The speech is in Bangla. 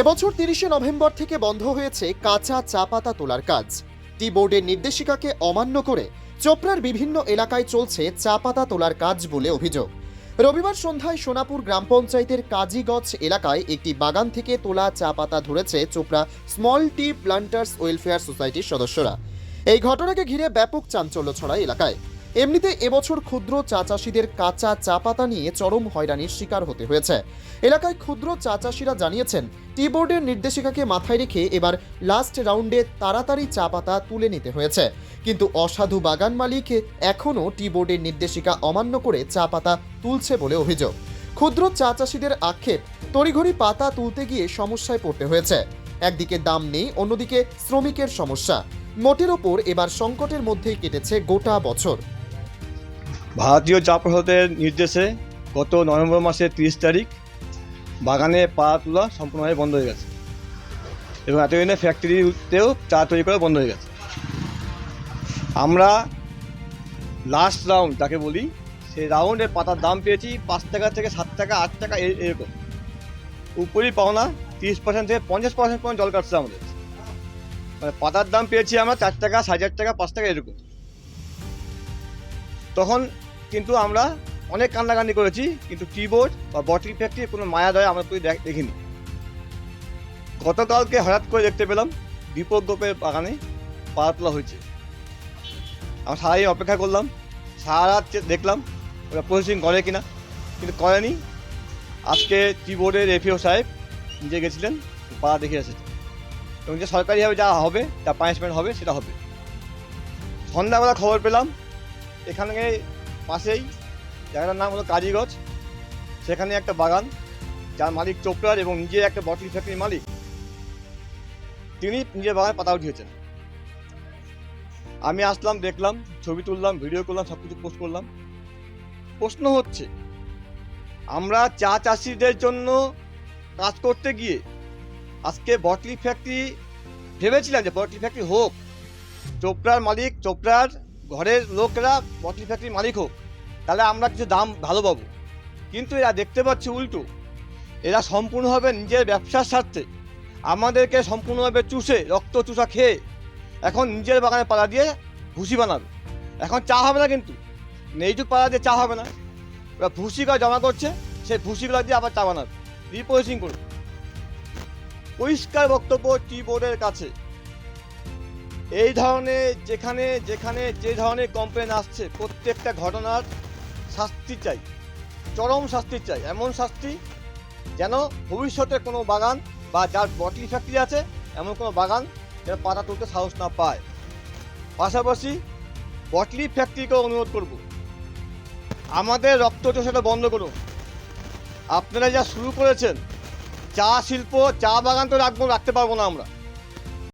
এবছর তিরিশে নভেম্বর থেকে বন্ধ হয়েছে কাঁচা চা পাতা তোলার কাজ। টি বোর্ডের নির্দেশিকাকে অমান্য করে চোপড়ার বিভিন্ন এলাকায় চলছে চা পাতা তোলার কাজ বলে অভিযোগ। রবিবার সন্ধ্যায় সোনাপুর গ্রাম পঞ্চায়েতের কাজীগঞ্জ এলাকায় একটি বাগান থেকে তোলা চা পাতা ধরেছে Chopra small tea planters welfare সোসাইটির সদস্যরা। এই ঘটনাকে ঘিরে ব্যাপক চাঞ্চল্য ছড়ায় এলাকায়। এমনিতে এবছর ক্ষুদ্র চা চাষিদের কাঁচা চা পাতা নিয়ে চরম হয়রানির শিকার হতে হয়েছে। এলাকায় ক্ষুদ্র চা চাষিরা জানিয়েছেন টি বোর্ডের নির্দেশিকাকে মাথায় রেখে এবার লাস্ট রাউন্ডে তাড়াতাড়ি চা পাতা তুলে নিতে হয়েছে। কিন্তু অসাধু বাগান মালিক এখনও টি বোর্ডের নির্দেশিকা অমান্য করে চা পাতা তুলছে বলে অভিযোগ। ক্ষুদ্র চা চাষিদের আক্ষেপ, তড়িঘড়ি পাতা তুলতে গিয়ে সমস্যায় পড়তে হয়েছে। একদিকে দাম নেই, অন্যদিকে শ্রমিকের সমস্যা। মোটের ওপর এবার সংকটের মধ্যেই কেটেছে গোটা বছর। ভারতীয় চা পরিষদের নির্দেশে গত নভেম্বর মাসের তিরিশ তারিখ বাগানে পা তোলা সম্পূর্ণভাবে বন্ধ হয়ে গেছে এবং এতদিনে ফ্যাক্টরিতেও চা তৈরি করা বন্ধ হয়ে গেছে। আমরা লাস্ট রাউন্ড যাকে বলি, সেই রাউন্ডের পাতার দাম পেয়েছি পাঁচ টাকা থেকে সাত টাকা, আট টাকা এরকম। উপরই পাওনা তিরিশ পার্সেন্ট থেকে পঞ্চাশ পার্সেন্ট পর্যন্ত জল কাটছে আমাদের। মানে পাতার দাম পেয়েছি আমরা চার টাকা, সাড়ে চার টাকা, পাঁচ টাকা, এরকম। তখন কিন্তু আমরা অনেক কান্নাকান্দি করেছি, কিন্তু কিবোর্ড বা বটল ফ্যাক্টরি কোনো মায়া দয়া আমরা তুই দেখিনি। গতকালকে হঠাৎ করে দেখতে পেলাম দীপক গোপের বাগানে পাড়া তোলা হয়েছে। আমরা সারাদিন অপেক্ষা করলাম সারা দেখলাম ওরা প্রসেসিং করে কিনা, কিন্তু করেনি। আজকে কিবোর্ডের এফিও সাহেব নিজে গেছিলেন, পা দেখে এসেছে এবং যে সরকারিভাবে যা হবে, যা পানিশমেন্ট হবে, সেটা হবে। সন্ধ্যাবেলা খবর পেলাম এখানে পাশেই জায়গাটার নাম হলো কাজীগঞ্জ সেখানে একটা বাগান, যার মালিক চোপড়ার এবং নিজে একটা বটল ফ্যাক্টরির মালিক। তিনি নিজের বাগানে পাতা উঠিয়েছেন। আমি আসলাম, দেখলাম, ছবি তুললাম ভিডিও করলাম সব কিছু পোস্ট করলাম। প্রশ্ন হচ্ছে, আমরা চা চাষিদের জন্য কাজ করতে গিয়ে আজকে বটলি ফ্যাক্টরি ভেবেছিলাম যে বটলি ফ্যাক্টরি হোক, চোপড়ার মালিক, চোপড়ার ঘরের লোকরা বটলি ফ্যাক্টরির মালিক হোক, তাহলে আমরা কিছু দাম ভালো পাবো। কিন্তু এরা দেখতে পাচ্ছি উল্টো। এরা সম্পূর্ণভাবে নিজের ব্যবসার স্বার্থে। আমাদেরকে সম্পূর্ণভাবে চুষে, রক্ত চুষা খেয়ে এখন নিজের বাগানে পালা দিয়ে ভুসি বানাবে। এখন চা হবে না কিন্তু। এইটুক পালা দিয়ে চা হবে না। ওরা ভুসিগুলো জমা করছে, সেই ভুসিগুলো দিয়ে আবার চা বানাবে। রিপোজিং করবে পরিষ্কার বক্তব্য টি বোর্ডের কাছে। এই ধরনের যেখানে যেখানে যে ধরনের কমপ্লেন আসছে, প্রত্যেকটা ঘটনার শাস্তি চাই, চরম শাস্তি চাই, এমন শাস্তি যেন ভবিষ্যতে কোনো বাগান বা যার বটলি ফ্যাক্টরি আছে, এমন কোনো বাগান যেন পাতা তুলতে সাহস না পায়। পাশাপাশি বটলি ফ্যাক্টরিকে অনুরোধ করব, আমাদের রক্ত চোষাটা বন্ধ করুন। আপনারা যা শুরু করেছেন, চা শিল্প, চা বাগান তো রাখব রাখতে পারব না আমরা।